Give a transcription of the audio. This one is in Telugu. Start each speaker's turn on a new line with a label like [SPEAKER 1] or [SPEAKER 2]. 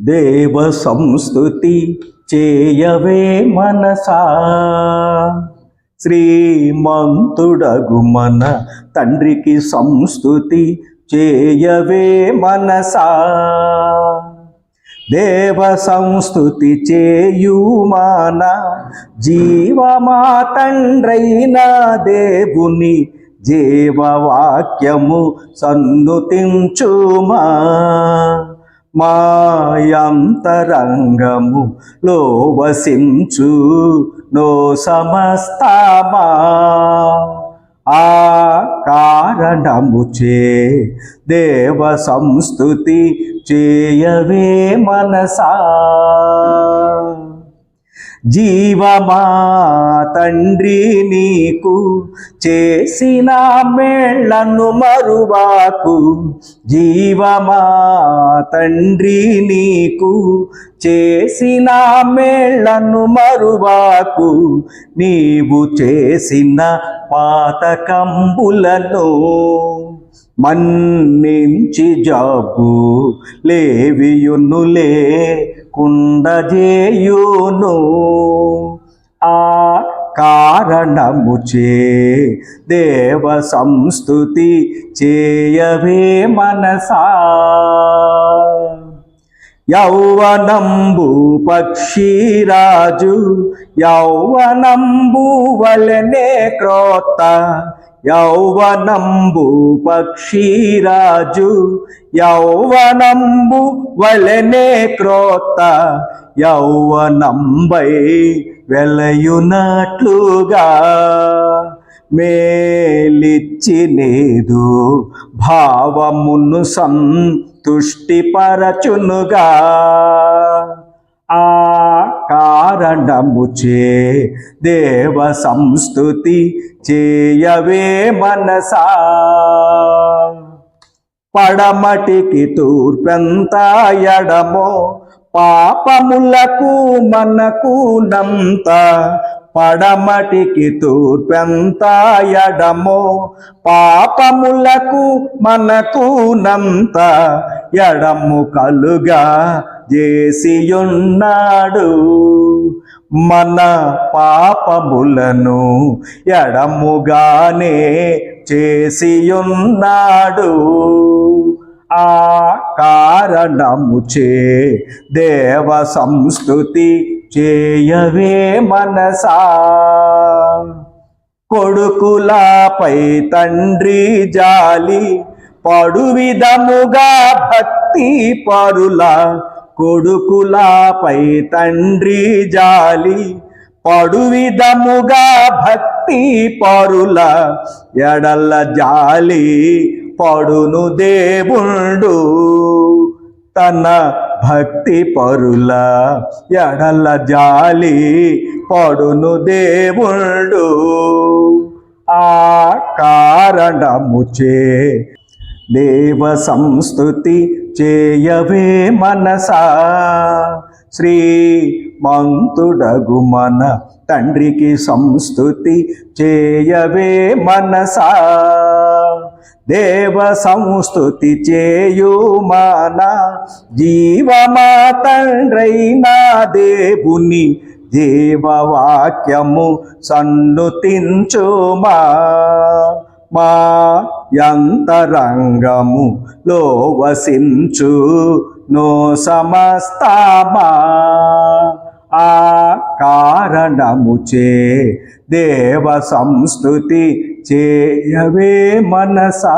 [SPEAKER 1] దేవ సంస్థుతి చేయవే మనసా. శ్రీమంతుడగు మన తండ్రికి సంస్థుతి చేయవే మనసా. దేవ సంస్థుతి చేయుమాన జీవమా తండ్రైన దేవుని జీవవాక్యము సన్నుతించుమా. మాయంతరంగము లో వసించు నో సమస్తమా. ఆ కారణముచే దేవ సంస్థుతి చేయవే మనసా. జీవమా తండ్రి నీకు చేసిన మేళ్ళను మరువాకు జీవమా తండ్రి నీకు చేసిన మేళ్ళను మరువాకు నీవు చేసిన పాతకంబులను మన్నించి జాబు లేవియునులే కుండజేయును. ఆ కారణముచే దేవ సంస్థుతి చేయవే మనసా. యౌవనంబు పక్షిరాజు యౌవనంబు వలనే క్రోత. యౌవనంబు పక్షిరాజు యౌవనంబు వలనే క్రోత యౌవనంబై వెలయునట్లుగా. మేలిచ్చి మేలిచ్చినేదు భావమును సంతుష్టిపరచునుగా. ఆ కారణముచే దేవ సంస్థుతి చేయవే మనసా. పడమటికి తూర్పెంత ఎడమో పాపములకు మనకు నంత. పడమటికి తూర్పెంత ఎడమో పాపములకు మనకు నంత. ఎడము కలుగా చేసియున్నాడు. మన పాపములను ఎడముగానే చేసియున్నాడు. ఆ కారణముచే దేవ సంస్కృతి చేయవే మనసా. కొడుకులపై తండ్రి జాలి పడు విధముగా భక్తి పరుల కొడుకులపై తండ్రి జాలి. పడు విధముగా భక్తి పరుల ఎడల జాలి. పడును దేవుండు తన భక్తి పరుల ఎడల జాలి. పడును దేవుండు ఆ కారణముచే దేవ సంస్థుతి చేయవే మనసా. శ్రీ మంతుడగు మన తండ్రికి సంస్థుతి చేయవే మనసా. దేవ సంస్థుతి చేయుమాన జీవమా తండ్రైనా దేవుని జీవవాక్యము సన్నుతించుమా. మా యంతరంగము లో వసించు. నో సమస్తమా. ఆ కారణముచే దేవ సంస్థుతి చేయవే మనసా.